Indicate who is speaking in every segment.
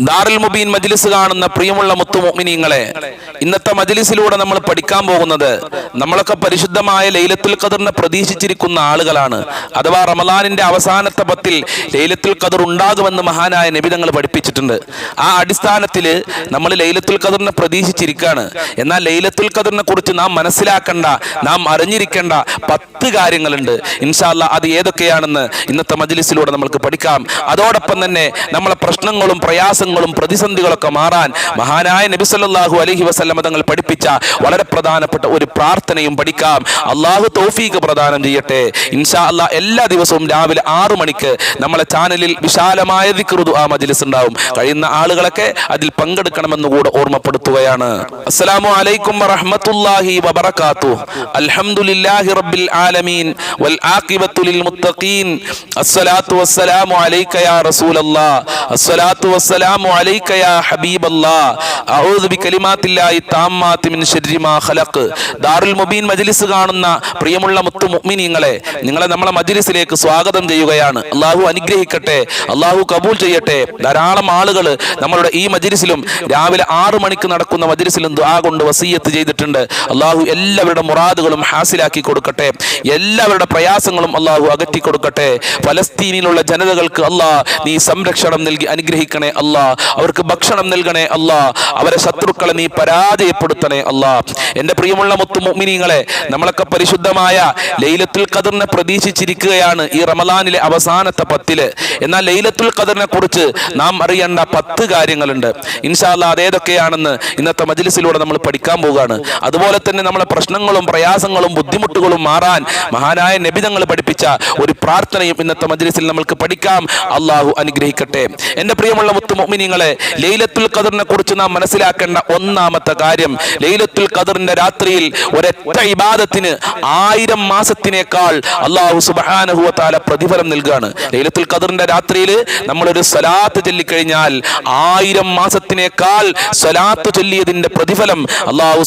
Speaker 1: ദാറുൽ മുബീൻ മജ്ലിസ് കാണുന്ന പ്രിയമുള്ള മുത്തുമോമിനിങ്ങളെ ഇന്നത്തെ മജ്ലിസിലൂടെ നമ്മൾ പഠിക്കാൻ പോകുന്നത് നമ്മളൊക്കെ പരിശുദ്ധമായ ലൈലത്തുൽ ഖദറിനെ പ്രതീക്ഷിച്ചിരിക്കുന്ന ആളുകളാണ്. അഥവാ റമദാനിന്റെ അവസാനത്തെ പത്തിൽ ലൈലത്തുൽ ഖദർ ഉണ്ടാകുമെന്ന് മഹാനായ നബി തങ്ങൾ പഠിപ്പിച്ചിട്ടുണ്ട്. ആ അടിസ്ഥാനത്തിൽ നമ്മൾ ലൈലത്തുൽ ഖദറിനെ പ്രതീക്ഷിച്ചിരിക്കുകയാണ് എന്നാൽ ലൈലത്തുൽ ഖദറിനെ കുറിച്ച് നാം മനസ്സിലാക്കേണ്ട നാം അറിഞ്ഞിരിക്കേണ്ട പത്ത് കാര്യങ്ങളുണ്ട്. ഇൻഷാല്ല അത് ഏതൊക്കെയാണെന്ന് ഇന്നത്തെ മജ്ലിസിലൂടെ നമ്മൾക്ക് പഠിക്കാം. അതോടൊപ്പം തന്നെ നമ്മളെ പ്രശ്നങ്ങളും പ്രയാസങ്ങളും പ്രതിസന്ധികളൊക്കെ മാറാൻ മഹാനായ നബി സല്ലല്ലാഹു അലൈഹി വസല്ലമ തങ്ങൾ പഠിപ്പിച്ച വളരെ പ്രധാനപ്പെട്ട ഒരു പ്രാർത്ഥനയും പഠിക്കാം. അള്ളാഹു തോഫീക്ക് പ്രദാനം ചെയ്യട്ടെ. ഇൻഷാ അല്ലാ എല്ലാ ദിവസവും രാവിലെ ആറു മണിക്ക് നമ്മളെ ചാനലിൽ വിശാലമായ ദിക്റുദു ആ മജ്ലിസ് ഉണ്ടാവും. കഴിയുന്ന ആളുകളൊക്കെ അതിൽ പങ്കെടുക്കണമെന്ന് കൂടെ ഓർമ്മപ്പെടുത്തുകയാണ്. അസ്സലാമു അലൈക്കും വറഹ്മത്തുള്ളാഹി വബറകാതുഹു. അൽഹംദുലില്ലാഹി റബ്ബിൽ ആലമീൻ. വൽ ആഖിബത്തു ലിൽ മുത്തഖീൻ. അസ്സലാത്തു വസ്സലാമു അലൈക യാ റസൂലല്ലാഹ് അസ്സലാത്തു അഊദു മിൻ ഖലഖ്. ദാറുൽ മുബീൻ മജ്ലിസ് കാണുന്ന പ്രിയമുള്ള മുത്തു നിങ്ങളെ നമ്മളെ മജ്ലിസിലേക്ക് സ്വാഗതം ചെയ്യുകയാണ്. അള്ളാഹു അനുഗ്രഹിക്കട്ടെ അള്ളാഹു കബൂൽ ചെയ്യട്ടെ. ധാരാളം ആളുകൾ നമ്മളുടെ ഈ മജ്ലിസിലും രാവിലെ ആറു മണിക്ക് നടക്കുന്ന മജ്ലിസിലും ദുആ കൊണ്ട് വസീയത്ത് ചെയ്തിട്ടുണ്ട്. അള്ളാഹു എല്ലാവരുടെ മുറാദുകളും ഹാസിലാക്കി കൊടുക്കട്ടെ. എല്ലാവരുടെ പ്രയാസങ്ങളും അള്ളാഹു അകറ്റി കൊടുക്കട്ടെ ഫലസ്തീനിലുള്ള ജനതകൾക്ക് അള്ളാഹ് നീ സംരക്ഷണം നൽകി അനുഗ്രഹിക്കണേ അല്ലാ അവർക്ക് ഭക്ഷണം നൽകണേ അല്ല. അവരെ ശത്രുക്കളെ നീ പരാജയപ്പെടുത്തണേ അല്ല. എന്റെ പ്രിയമുള്ള മുത്തു മുഅ്മിനീങ്ങളെ നമ്മളൊക്കെ പരിശുദ്ധമായ ലൈലത്തുൽ ഖദറിനെ പ്രതീക്ഷിച്ചിരിക്കുകയാണ് ഈ റമദാനിലെ അവസാനത്തെ പത്തിൽ. എന്നാൽ ലൈലത്തുൽ ഖദറിനെ കുറിച്ച് നാം അറിയേണ്ട പത്ത് കാര്യങ്ങളുണ്ട്. ഇൻഷാല്ല അതേതൊക്കെയാണെന്ന് ഇന്നത്തെ മജിലിസിലൂടെ നമ്മൾ പഠിക്കാൻ പോവുകയാണ്. അതുപോലെ തന്നെ നമ്മളെ പ്രശ്നങ്ങളും പ്രയാസങ്ങളും ബുദ്ധിമുട്ടുകളും മാറാൻ മഹാനായ നബിതങ്ങൾ പഠിപ്പിച്ച ഒരു പ്രാർത്ഥനയും ഇന്നത്തെ മജിലിസിൽ നമ്മൾക്ക് പഠിക്കാം. അള്ളാഹു അനുഗ്രഹിക്കട്ടെ. എന്റെ പ്രിയമുള്ള മുത്തു മുഅ്മിനീങ്ങളെ ലൈലത്തുൽ ഖദറിനെ കുറിച്ച് നാം മനസ്സിലാക്കേണ്ട ഒന്നാമത്തെ കാര്യം ലൈലത്തുൽ ഖദറിന്റെ രാത്രിയിൽ ഒരൊറ്റ ഇബാദത്തിന് ആയിരം മാസത്തിനേക്കാൾ അള്ളാഹു തആല പ്രതിഫലം നൽകുകയാണ് ലൈലത്തുൽ ഖദറിന്റെ രാത്രിയിൽ നമ്മളൊരു സ്വലാത്ത് ചൊല്ലിക്കഴിഞ്ഞാൽ ആയിരം മാസത്തിനേക്കാൾ സ്വലാത്ത് ചൊല്ലിയതിന്റെ പ്രതിഫലം അള്ളാഹു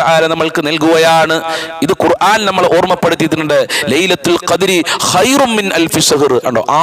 Speaker 1: തആല നമ്മൾക്ക് നൽകുകയാണ്. ഇത് ഖുർആൻ നമ്മൾ ഓർമ്മപ്പെടുത്തിയിട്ടുണ്ട്. ലൈലത്തുൽ ഖദരി ഹൈറുമിൻ മിൻ അൽഫി ഷഹർ.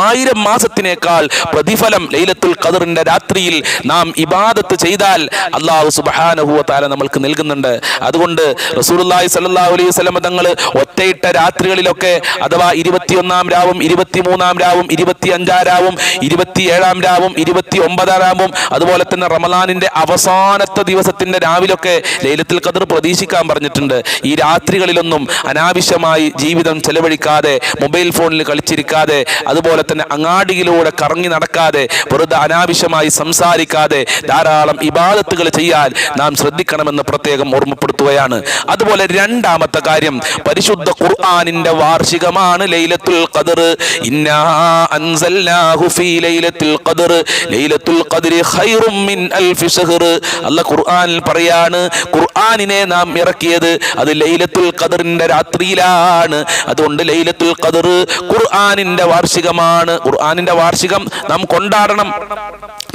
Speaker 1: ആയിരം മാസത്തിനേക്കാൾ പ്രതിഫലം ലൈലത്തുൽ ഖദറിന്റെ രാത്രിയിൽ നാം ഇബാദത്ത് ചെയ്താൽ അള്ളാഹു സുബ്ഹാനഹു വ തആല നമ്മൾക്ക് നൽകുന്നുണ്ട്. അതുകൊണ്ട് റസൂലുള്ളാഹി സല്ലാഹു അലൈഹി വസല്ലം തങ്ങൾ ഒറ്റയിട്ട രാത്രികളിലൊക്കെ അഥവാ ഇരുപത്തിയൊന്നാം രാവും ഇരുപത്തിമൂന്നാം രാവും ഇരുപത്തി അഞ്ചാം രാവും ഇരുപത്തിയേഴാം രാവും ഇരുപത്തി ഒമ്പതാം രാവും അതുപോലെ തന്നെ റമലാനിന്റെ അവസാനത്തെ ദിവസത്തിന്റെ രാവിലൊക്കെ ലൈലത്തിൽ ഖദർ പ്രതീക്ഷിക്കാൻ പറഞ്ഞിട്ടുണ്ട്. ഈ രാത്രികളിലൊന്നും അനാവശ്യമായി ജീവിതം ചെലവഴിക്കാതെ മൊബൈൽ ഫോണിൽ കളിച്ചിരിക്കാതെ അതുപോലെ തന്നെ അങ്ങാടിയിലൂടെ കറങ്ങി നടക്കാതെ വെറുതെ അനാവശ്യമായി സംസാരിക്കാതെ ധാരാളം ഇബാദത്തുകൾ ചെയ്യാൻ നാം ശ്രദ്ധിക്കണമെന്ന് പ്രത്യേകം ഓർമ്മപ്പെടുത്തുകയാണ്. അതുപോലെ രണ്ടാമത്തെ കാര്യം പരിശുദ്ധ ഖുർആാനിന്റെ വാർഷികമാണ് ലൈലത്തുൽ ഖദർ. ലൈലത്തുൽ ഖദർ. ലൈലത്തുൽ ഖദരി ഖൈറും മിൻ അൽഫി ഷഹർ അല്ലാഹ് ഖുർആനിൽ പറയാണ് ഖുർആനിനെ നാം ഇറക്കിയത് അത് ലൈലത്തുൽ ഖദറിന്റെ രാത്രിയിലാണ്. അതുകൊണ്ട് ലൈലത്തുൽ ഖദർ ഖുർആനിന്റെ വാർഷികമാണ്. ഖുർആനിന്റെ വാർഷികം നാം കൊണ്ടാടണം.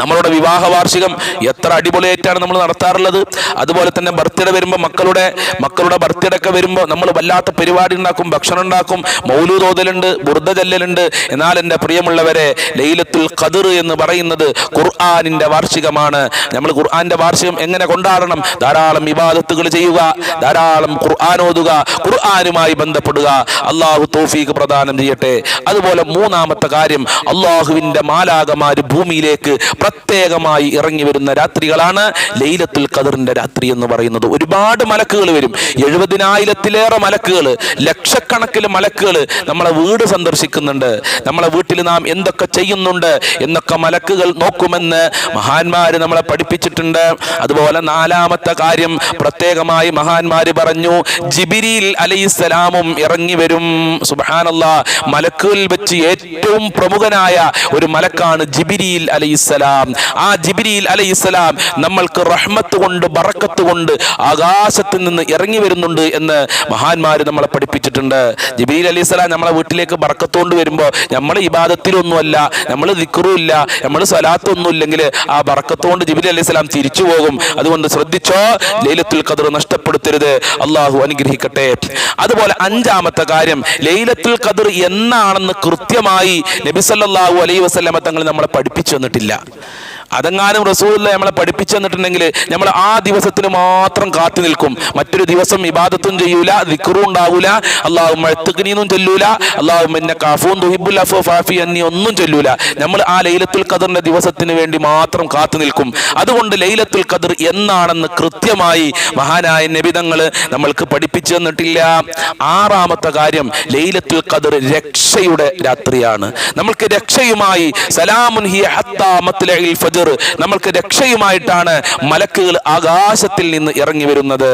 Speaker 1: നമ്മളുടെ വിവാഹ വാർഷികം എത്ര അടിപൊളിയായിട്ടാണ് നമ്മൾ നടത്താറുള്ളത്. അതുപോലെ തന്നെ ബർത്ത്ഡേ വരുമ്പോൾ മക്കളുടെ മക്കളുടെ ബർത്ത്ഡേ ഒക്കെ വരുമ്പോൾ നമ്മൾ വല്ലാത്ത പരിപാടി ഉണ്ടാക്കും ഭക്ഷണം ഉണ്ടാക്കും. മൗലു തോതലുണ്ട് എന്നാൽ എന്റെ പ്രിയമുള്ളവരെ ലൈലത്തുൽ ഖദർ എന്ന് പറയുന്നത് ഖുർആാനിന്റെ വാർഷികമാണ്. നമ്മൾ ഖുർആാന്റെ വാർഷികം എങ്ങനെ കൊണ്ടാടണം? ധാരാളം വിവാദത്തുകൾ ചെയ്യുക ധാരാളം ഖുർആൻ ഓതുക ഖുർആാനുമായി ബന്ധപ്പെടുക. അള്ളാഹു തോഫീക്ക് പ്രദാനം ചെയ്യട്ടെ. അതുപോലെ മൂന്നാമത്തെ കാര്യം അള്ളാഹുവിന്റെ മാലാകമാര് ഭൂമിയിലേക്ക് പ്രത്യേകമായി ഇറങ്ങി വരുന്ന രാത്രികളാണ് ലൈലത്തുൽ ഖദറിന്റെ രാത്രി എന്ന് പറയുന്നത്. ഒരുപാട് മലക്കുകൾ വരും. എഴുപതിനായിരത്തിലേറെ മലക്കുകൾ ലക്ഷക്കണക്കിന് മലക്കുകൾ നമ്മളെ വീട് സന്ദർശിക്കുന്നുണ്ട്. നമ്മളെ വീട്ടിൽ നാം എന്തൊക്കെ ചെയ്യുന്നുണ്ട് എന്നൊക്കെ മലക്കുകൾ നോക്കുമെന്ന് മഹാന്മാര് നമ്മളെ പഠിപ്പിച്ചിട്ടുണ്ട്. അതുപോലെ നാലാമത്തെ കാര്യം പ്രത്യേകമായി മഹാന്മാര് പറഞ്ഞു ജിബിരിൽ അലൈഹിസ്സലാമും ഇറങ്ങി വരും. സുബാനല്ല മലക്കുകളിൽ വെച്ച് ഏറ്റവും പ്രമുഖനായ ഒരു മലക്കാണ് ജിബിരിയിൽ അലൈഹിസ്സലാം. ആ ജിബിരിയിൽ അലൈഹിസ്സലാം നമ്മൾക്ക് റഹ്മത്ത് കൊണ്ട് ബറക്കത്ത് കൊണ്ട് ആകാശത്ത് നിന്ന് ഇറങ്ങി വരുന്നുണ്ട് എന്ന് മഹാന്മാർ നമ്മളെ പഠിപ്പിച്ചിട്ടുണ്ട്. ജിബ്രീൽ അലൈഹിസ്സലാം നമ്മളെ വീട്ടിലേക്ക് ബറക്കത്ത് കൊണ്ട് വരുമ്പോൾ നമ്മൾ ഇബാദത്തിലൊന്നുമല്ല നമ്മൾ ദിക്റുമില്ല നമ്മൾ സ്വലാത്തൊന്നും ഇല്ലെങ്കിൽ ആ ബറക്കത്ത് കൊണ്ട് ജിബ്രീൽ അലൈഹിസ്സലാം തിരിച്ചു പോകും. അതുകൊണ്ട് ശ്രദ്ധിച്ചോ ലൈലത്തുൽ ഖദർ നഷ്ടപ്പെടുത്തരുത്. അള്ളാഹു അനുഗ്രഹിക്കട്ടെ. അതുപോലെ അഞ്ചാമത്തെ കാര്യം ലൈലത്തുൽ ഖദർ എന്നാണെന്ന് കൃത്യമായി നബി സല്ലല്ലാഹു അലൈഹി വസല്ലമ തങ്ങൾ നമ്മളെ പഠിപ്പിച്ചു തന്നിട്ടില്ല. അതെങ്ങാനും റസൂല്ല നമ്മളെ പഠിപ്പിച്ചു തന്നിട്ടുണ്ടെങ്കിൽ നമ്മൾ ആ ദിവസത്തിന് മാത്രം കാത്തു നിൽക്കും. മറ്റൊരു ദിവസം ഇബാദത്തും ചെയ്യൂല ദിക്കറും ഉണ്ടാവൂല അള്ളാഹു മഴത്തുക്കിനീന്നും ചൊല്ലൂല അള്ളാഹു എന്നെ കാഫും ദുഹിബുൽ അഫു ഫാഫി എന്നീ ഒന്നും ചൊല്ലൂല. നമ്മൾ ആ ലൈലത്തുൽ ഖദറിന്റെ ദിവസത്തിന് വേണ്ടി മാത്രം കാത്തു നിൽക്കും. അതുകൊണ്ട് ലൈലത്തുൽ ഖദർ എന്നാണെന്ന് കൃത്യമായി മഹാനായ നബിതങ്ങൾ നമ്മൾക്ക് പഠിപ്പിച്ചു തന്നിട്ടില്ല. ആറാമത്തെ കാര്യം ലൈലത്തുൽ ഖദർ രക്ഷയുടെ രാത്രിയാണ്. നമ്മൾക്ക് രക്ഷയുമായി സലാമുൻ ഹിയ ഹത്താ നമ്മൾക്ക് രക്ഷയുമായിട്ടാണ് മലക്കുകൾ ആകാശത്തിൽ നിന്ന് ഇറങ്ങി വരുന്നത്.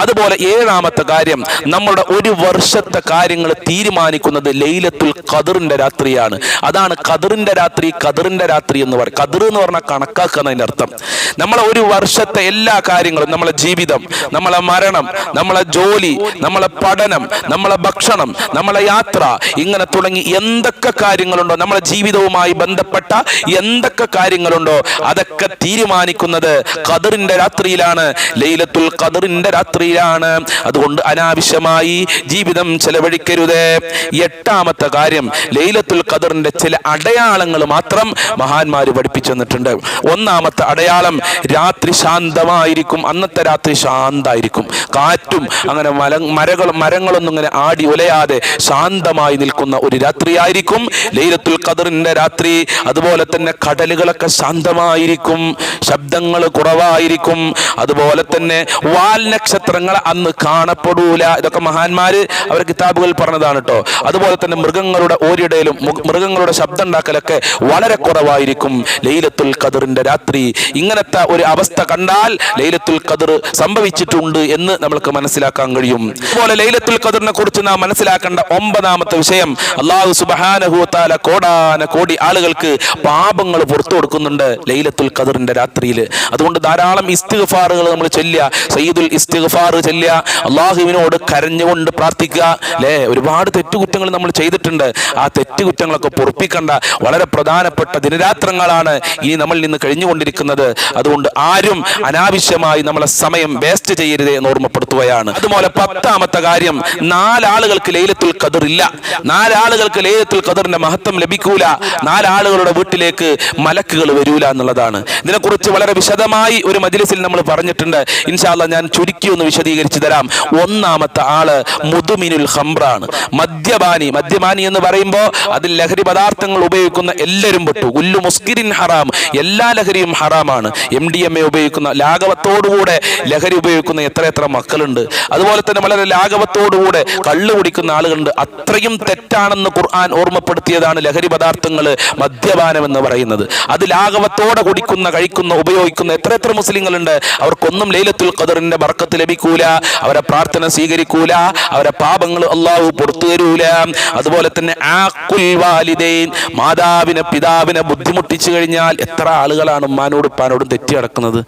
Speaker 1: അതുപോലെ ഏഴാമത്തെ കാര്യം നമ്മുടെ ഒരു വർഷത്തെ കാര്യങ്ങൾ തീരുമാനിക്കുന്നത് ലൈലത്തുൽ ഖദറിന്റെ രാത്രിയാണ്. അതാണ് ഖദറിന്റെ രാത്രി ഖദറിന്റെ രാത്രി എന്ന് പറയും ഖദർ എന്ന് പറഞ്ഞാൽ കണക്കാക്കുന്നതിന്റെ അർത്ഥം. നമ്മളെ ഒരു വർഷത്തെ എല്ലാ കാര്യങ്ങളും നമ്മളെ ജീവിതം നമ്മളെ മരണം നമ്മളെ ജോലി നമ്മളെ പഠനം നമ്മളെ ഭക്ഷണം നമ്മളെ യാത്ര ഇങ്ങനെ തുടങ്ങി എന്തൊക്കെ കാര്യങ്ങളുണ്ടോ നമ്മളെ ജീവിതവുമായി ബന്ധപ്പെട്ട എന്തൊക്കെ കാര്യങ്ങളുണ്ടോ? അതൊക്കെ തീരുമാനിക്കുന്നത് ഖദറിന്റെ രാത്രിയിലാണ്. ലൈലത്തുൽ ഖദറിന്റെ രാത്രിയിലാണ്. അതുകൊണ്ട് അനാവശ്യമായി ജീവിതം ചെലവഴിക്കരുത്. എട്ടാമത്തെ കാര്യം ലൈലത്തുൽ ഖദറിന്റെ ചില അടയാളങ്ങൾ മാത്രം മഹാന്മാര് പഠിപ്പിച്ചു തന്നിട്ടുണ്ട്. ഒന്നാമത്തെ അടയാളം രാത്രി ശാന്തമായിരിക്കും. അന്നത്തെ രാത്രി ശാന്തായിരിക്കും. കാറ്റും അങ്ങനെ മല മരകളും മരങ്ങളൊന്നും ഇങ്ങനെ ആടി ഉലയാതെ ശാന്തമായി നിൽക്കുന്ന ഒരു രാത്രിയായിരിക്കും ലൈലത്തുൽ ഖദറിന്റെ രാത്രി. അതുപോലെ തന്നെ കടലുകളൊക്കെ ശാന്തമായിരിക്കും ശബ്ദങ്ങൾ കുറവായിരിക്കും. അതുപോലെ തന്നെ വാൽ നക്ഷത്രങ്ങൾ അന്ന് കാണപ്പെടൂല. ഇതൊക്കെ മഹാന്മാര് അവർ കിതാബുകൾ പറഞ്ഞതാണ് കേട്ടോ അതുപോലെ തന്നെ മൃഗങ്ങളുടെ ഓരിടയിലും മൃഗങ്ങളുടെ ശബ്ദം ഉണ്ടാക്കലൊക്കെ വളരെ കുറവായിരിക്കും. ലൈലത്തുൽ ഖദറിന്റെ രാത്രി ഇങ്ങനത്തെ ഒരു അവസ്ഥ കണ്ടാൽ ലൈലത്തുൽ ഖദർ സംഭവിച്ചിട്ടുണ്ട് എന്ന് നമ്മൾക്ക് മനസ്സിലാക്കാൻ കഴിയും. അതുപോലെ ലൈലത്തുൽ ഖദറിനെ കുറിച്ച് നാം മനസ്സിലാക്കേണ്ട ഒമ്പതാമത്തെ വിഷയം അള്ളാഹു സുബാനഹുത്താല കോടാന കോടി ആളുകൾക്ക് പാപങ്ങൾ പുറത്തു കൊടുക്കുന്നുണ്ട് ലൈലത്തുൽ ഖദറിന്റെ രാത്രിയിൽ അതുകൊണ്ട് ധാരാളം ഇസ്തിഗ്ഫാറുകൾ നമ്മൾ ചൊല്ലുക. സയ്യിദുൽ ഇസ്തിഗ്ഫാർ ചൊല്ലുക. അള്ളാഹുവിനോട് കരഞ്ഞുകൊണ്ട് പ്രാർത്ഥിക്കുക. അല്ലേ ഒരുപാട് തെറ്റുകുറ്റങ്ങൾ നമ്മൾ ചെയ്തിട്ടുണ്ട്. ആ തെറ്റുകുറ്റങ്ങളൊക്കെ പൊറപ്പിക്കേണ്ട. വളരെ പ്രധാനപ്പെട്ട ദിനരാത്രങ്ങളാണ് ഇനി നമ്മൾ നിന്ന് കഴിഞ്ഞുകൊണ്ടിരിക്കുന്നത്. അതുകൊണ്ട് ആരും അനാവശ്യമായി നമ്മളെ സമയം വേസ്റ്റ് ചെയ്യരുത് എന്ന് ഓർമ്മപ്പെടുത്തുകയാണ്. അതുപോലെ പത്താമത്തെ കാര്യം നാലാളുകൾക്ക് ലൈലത്തുൽ ഖദർ ഇല്ല നാലാളുകൾക്ക് ലൈലത്തുൽ ഖദറിന്റെ മഹത്വം ലഭിക്കൂല. നാലാളുകളുടെ വീട്ടിലേക്ക് മലക്കുകൾ വരൂല എന്നുള്ളതാണ്. ഇതിനെക്കുറിച്ച് വളരെ വിശദമായി ഒരു മജിലിസിൽ നമ്മൾ പറഞ്ഞിട്ടുണ്ട്. ഇൻഷാല്ല ഞാൻ ചുരുക്കി ഒന്ന് വിശദീകരിച്ചു തരാം. ഒന്നാമത്തെ ആൾ മുതുമിനുൽ ഹംറാണ് മദ്യപാനി. മദ്യപാനി എന്ന് പറയുമ്പോൾ അതിൽ ലഹരി പദാർത്ഥങ്ങൾ ഉപയോഗിക്കുന്ന എല്ലാവരും പെട്ടു. ഉല്ലു മുസ്കിരിൻ ഹറാം. എല്ലാ ലഹരിയും ഹറാമാണ്. എം ഡി എം എ ഉപയോഗിക്കുന്ന ലാഘവത്തോടുകൂടെ ലഹരി ഉപയോഗിക്കുന്ന എത്ര എത്ര മക്കളുണ്ട്. അതുപോലെ തന്നെ വളരെ ലാഘവത്തോടുകൂടെ കള്ളു കുടിക്കുന്ന ആളുകളുണ്ട്. അത്രയും തെറ്റാണെന്ന് ഖുർആൻ ഓർമ്മപ്പെടുത്തിയതാണ് ലഹരി പദാർത്ഥങ്ങൾ മദ്യപാനം എന്ന് പറയുന്നത്. അത് ലാഘവത്തോടെ കുടിക്കുന്ന കഴിക്കുന്ന ഉപയോഗിക്കുന്ന എത്ര എത്ര മുസ്ലിങ്ങളുണ്ട്. അവർക്കൊന്നും ലൈലത്തുൽ ഖദറിന്റെ ബർക്കത്ത് ലഭിക്കൂല. അവരെ പ്രാർത്ഥന സ്വീകരിക്കൂല. അവരെ പാപങ്ങൾ അള്ളാഹു പുറത്തു തരൂല. അതുപോലെ തന്നെ ആഖുൽ വാലിദൈൻ മാതാവിനെ പിതാവിനെ ബുദ്ധിമുട്ടിച്ചു കഴിഞ്ഞാൽ എത്ര ആളുകളാണ് ഉമ്മാനോടും ഉപ്പാനോടും തെറ്റി നടക്കുന്നത്.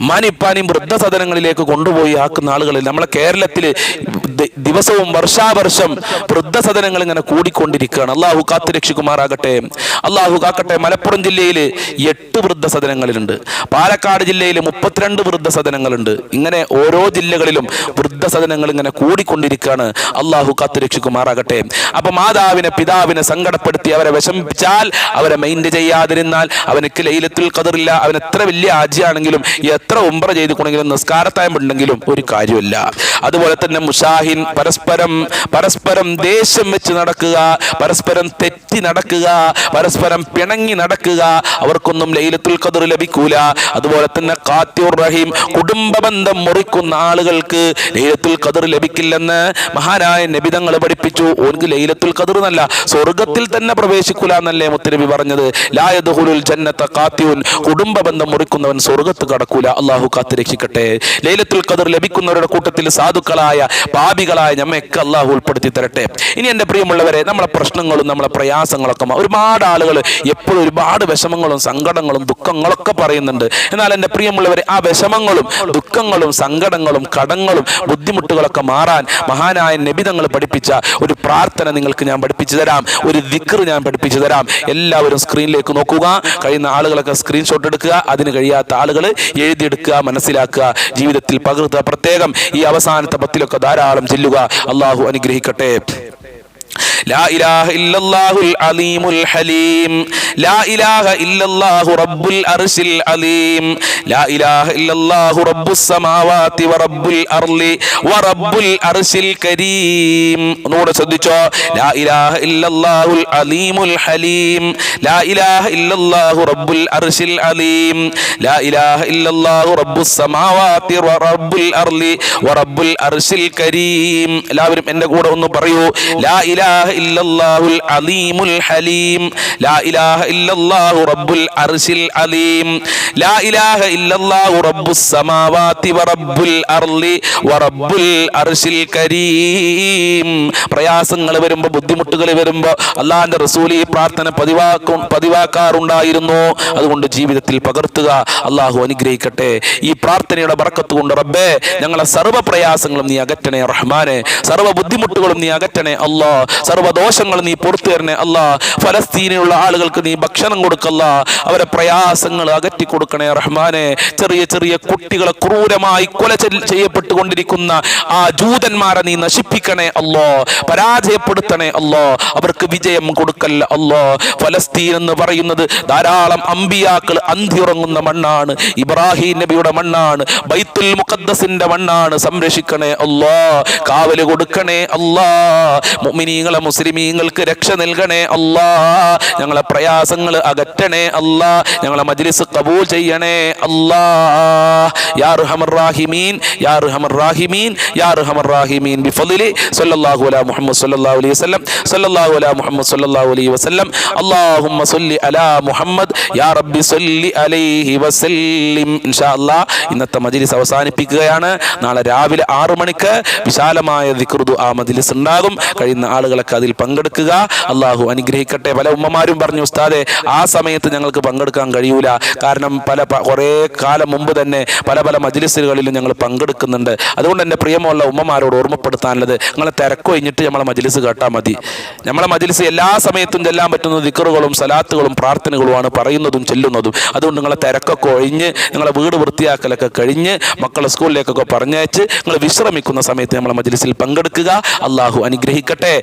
Speaker 1: ഉമ്മാനിപ്പാനെയും വൃദ്ധസദനങ്ങളിലേക്ക് കൊണ്ടുപോയി ആക്കുന്ന ആളുകൾ നമ്മളെ കേരളത്തിൽ ദിവസവും വർഷാവർഷം വൃദ്ധസദനങ്ങൾ ഇങ്ങനെ കൂടിക്കൊണ്ടിരിക്കുകയാണ്. അള്ളാഹു കാത്തു രക്ഷിക്കുമാറാകട്ടെ അള്ളാഹു കാക്കട്ടെ. മലപ്പുറം ജില്ലയിൽ എട്ട് വൃദ്ധസദനങ്ങളിലുണ്ട്. പാലക്കാട് ജില്ലയിൽ മുപ്പത്തിരണ്ട് വൃദ്ധസദനങ്ങളുണ്ട്. ഇങ്ങനെ ഓരോ ജില്ലകളിലും വൃദ്ധസദനങ്ങൾ ഇങ്ങനെ കൂടിക്കൊണ്ടിരിക്കുകയാണ്. അള്ളാഹു കാത്തു രക്ഷിക്കുമാറാകട്ടെ അപ്പൊ മാതാവിനെ പിതാവിനെ സങ്കടപ്പെടുത്തി അവരെ വിഷമിപ്പിച്ചാൽ അവരെ മൈൻഡ് ചെയ്യാതിരുന്നാൽ അവനക്ക് ലൈലത്തിൽ കതിറില്ല അവൻ എത്ര വലിയ ആജിയാണെങ്കിലും എത്ര ഉമ്പ്ര ചെയ്തുകൊണ്ടെങ്കിലും നിസ്കാരത്തായമുണ്ടെങ്കിലും ഒരു കാര്യമില്ല അതുപോലെ തന്നെ മുഷാഹിൻ പരസ്പരം പരസ്പരം ദേഷ്യം വെച്ച് നടക്കുക പരസ്പരം തെറ്റി നടക്കുക പരസ്പരം പിണങ്ങി നടക്കുക അവർക്കൊന്നും ലൈലത്തുൽ ഖദർ ലഭിക്കൂല. അതുപോലെ തന്നെ കാത്യൂർ റഹീം കുടുംബ ബന്ധം മുറിക്കുന്ന ആളുകൾക്ക് ലൈലത്തുൽ ഖദർ ലഭിക്കില്ലെന്ന് മഹാനായ നബിതങ്ങൾ പഠിപ്പിച്ചു. ഓൻക്ക് ലൈലത്തുൽ ഖദർ എന്നല്ല സ്വർഗത്തിൽ തന്നെ പ്രവേശിക്കൂല എന്നല്ലേ മുത്തനബി പറഞ്ഞത്. ലായദുഹുലുൽ ജന്നത്ത കാത്യൂൻ കുടുംബ ബന്ധം മുറിക്കുന്നവൻ സ്വർഗത്ത് കടക്കൂല. അള്ളാഹു കാത്ത് രക്ഷിക്കട്ടെ. ലൈലത്തുൽ ഖദർ ലഭിക്കുന്നവരുടെ കൂട്ടത്തിൽ സാധുക്കളായ പാപികളായ നമ്മയൊക്കെ അള്ളാഹു ഉൾപ്പെടുത്തി തരട്ടെ. ഇനി എന്റെ പ്രിയമുള്ളവരെ നമ്മളെ പ്രശ്നങ്ങളും നമ്മളെ പ്രയാസങ്ങളൊക്കെ ഒരുപാട് ആളുകൾ എപ്പോഴും ഒരുപാട് വിഷമങ്ങളും സങ്കടങ്ങളും ദുഃഖങ്ങളൊക്കെ പറയുന്നുണ്ട്. എന്നാൽ എന്റെ പ്രിയമുള്ളവരെ ആ വിഷമങ്ങളും ദുഃഖങ്ങളും സങ്കടങ്ങളും കടങ്ങളും ബുദ്ധിമുട്ടുകളൊക്കെ മാറാൻ മഹാനായ നബിതങ്ങൾ പഠിപ്പിച്ച ഒരു പ്രാർത്ഥന നിങ്ങൾക്ക് ഞാൻ പഠിപ്പിച്ചു തരാം. ഒരു ദിക്ർ ഞാൻ പഠിപ്പിച്ചു തരാം. എല്ലാവരും സ്ക്രീനിലേക്ക് നോക്കുക. കഴിയുന്ന ആളുകളൊക്കെ സ്ക്രീൻഷോട്ട് എടുക്കുക. അതിന് കഴിയാത്ത ആളുകൾ എഴുതിയെടുക്കുക മനസ്സിലാക്കുക. ജീവിതത്തിൽ പകർത്തുക. പ്രത്യേകം ഈ അവസാനത്തെ പത്തിലൊക്കെ ധാരാളം ചെല്ലുക. അള്ളാഹു അനുഗ്രഹിക്കട്ടെ. ലാ ഇലാഹ ഇല്ലല്ലാഹുൽ അലീമുൽ ഹലീം. ലാ ഇലാഹ ഇല്ലല്ലാഹു റബ്ബുൽ അർശിൽ അലീം. ലാ ഇലാഹ ഇല്ലല്ലാഹു റബ്ബുസ് സമാവാതി വറബ്ബുൽ അർളി വറബ്ബുൽ അർശിൽ കരീം. ഒന്നുകൂടെ ശ്രദ്ധിച്ചോ? ലാ ഇലാഹ ഇല്ലല്ലാഹുൽ അലീമുൽ ഹലീം. ലാ ഇലാഹ ഇല്ലല്ലാഹു റബ്ബുൽ അർശിൽ അലീം. ലാ ഇലാഹ ഇല്ലല്ലാഹു റബ്ബുസ് സമാവാതി വറബ്ബുൽ അർളി വറബ്ബുൽ അർശിൽ കരീം. എല്ലാവരും എന്റെ കൂടെ ഒന്ന് പറയൂ. ലാ ഇലാഹ അലീമുൽ ഹലീം. ലാ ഇലാഹ ഇല്ലല്ലാഹു റബ്ബുൽ അർശിൽ അലീം. ലാ ഇലാഹ ഇല്ലല്ലാഹു വറബ്ബുൽ അർളി വറബ്ബുൽ അർശിൽ കരീം. പ്രയാസങ്ങൾ വരുമ്പോൾ ബുദ്ധിമുട്ടുകൾ വരുമ്പോൾ അള്ളാഹിന്റെ റസൂൽ ഈ പ്രാർത്ഥന പതിവാക്കും പതിവാക്കാറുണ്ടായിരുന്നു. അതുകൊണ്ട് ജീവിതത്തിൽ പകർത്തുക അള്ളാഹു അനുഗ്രഹിക്കട്ടെ. ഈ പ്രാർത്ഥനയുടെ ബർക്കത്ത് കൊണ്ട് റബ്ബേ ഞങ്ങളെ സർവ പ്രയാസങ്ങളും നീ അകറ്റണേ റഹ്മാനെ. സർവ ബുദ്ധിമുട്ടുകളും നീ അകറ്റണേ അള്ളാഹ് സർവ ദോഷങ്ങളും നീ പുറത്തു തരണേ അല്ല. ഫലസ്തീനിലുള്ള ആളുകൾക്ക് നീ ഭക്ഷണം കൊടുക്കല്ല. അവരെ പ്രയാസങ്ങൾ അകറ്റി കൊടുക്കണേ റഹ്മാനെ. ചെറിയ ചെറിയ കുട്ടികളെ ക്രൂരമായി കൊല ചെയ്യ- ചെയ്യപ്പെട്ടുകൊണ്ടിരിക്കുന്ന ആ ജൂതന്മാരെ നീ നശിപ്പിക്കണേ അല്ലോ. പരാജയപ്പെടുത്തണേ അല്ലോ. അവർക്ക് വിജയം കൊടുക്കല്ല അല്ലോ. ഫലസ്തീൻ എന്ന് പറയുന്നത് ധാരാളം അമ്പിയാക്കൾ അന്തിയുറങ്ങുന്ന മണ്ണാണ്. ഇബ്രാഹിം നബിയുടെ മണ്ണാണ്. ബൈത്തുൽ മുഖദ്ദസിന്റെ മണ്ണാണ് സംരക്ഷിക്കണേ അല്ലോ. കാവൽ കൊടുക്കണേ അല്ലാ. മുഅ്മിനീങ്ങളെ മുസ്ലിമീങ്ങൾക്ക് രക്ഷ നൽകണേ അല്ലാ. ഞങ്ങളെ പ്രയാസങ്ങൾ അകറ്റണേ അല്ലാ. ഞങ്ങളെ മജ്ലിസ് കബൂൽ ചെയ്യണേ യാ യാ യാ സല്ലല്ലാഹു അലൈഹി മുഹമ്മദ് സല്ലല്ലാഹു അലൈഹി വസല്ലം സല്ലല്ലാഹു അലൈഹി മുഹമ്മദ് സല്ലല്ലാഹു അലൈഹി വസല്ലം. അല്ലാഹുമ്മ സല്ലി അലാ മുഹമ്മദ് യാ റബ്ബി സല്ലി അലൈഹി വസല്ലിം. ഇൻഷാ ഇന്നത്തെ മജ്ലിസ് അവസാനിപ്പിക്കുകയാണ്. നാളെ രാവിലെ ആറു മണിക്ക് വിശാലമായ ദിക്റുദു ആ മജ്ലിസ് ഉണ്ടാകും. കഴിയുന്ന ആളുകളൊക്കെ അതിൽ പങ്കെടുക്കുക. അള്ളാഹു അനുഗ്രഹിക്കട്ടെ. പല ഉമ്മമാരും പറഞ്ഞു ഉസ്താദെ ആ സമയത്ത് ഞങ്ങൾക്ക് പങ്കെടുക്കാൻ കഴിയൂല. കാരണം പല കുറേ കാലം മുമ്പ് തന്നെ പല പല മജിലിസുകളിലും ഞങ്ങൾ പങ്കെടുക്കുന്നുണ്ട്. അതുകൊണ്ട് എന്റെ പ്രിയമുള്ള ഉമ്മമാരോട് ഓർമ്മപ്പെടുത്താനുള്ളത് നിങ്ങളെ തിരക്കൊഴിഞ്ഞിട്ട് നമ്മളെ മജിലിസ് കേട്ടാൽ മതി. നമ്മളെ മജിലിസ് എല്ലാ സമയത്തും ചെല്ലാൻ പറ്റുന്ന ദിക്കറുകളും സലാത്തുകളും പ്രാർത്ഥനകളുമാണ് പറയുന്നതും ചെല്ലുന്നതും. അതുകൊണ്ട് നിങ്ങളെ തിരക്കൊക്കെ ഒഴിഞ്ഞ് നിങ്ങളെ വീട് വൃത്തിയാക്കലൊക്കെ കഴിഞ്ഞ് മക്കളെ സ്കൂളിലേക്കൊക്കെ പറഞ്ഞയച്ച് നിങ്ങൾ വിശ്രമിക്കുന്ന സമയത്ത് നമ്മളെ മജിലിസിൽ പങ്കെടുക്കുക. അള്ളാഹു അനുഗ്രഹിക്കട്ടെ.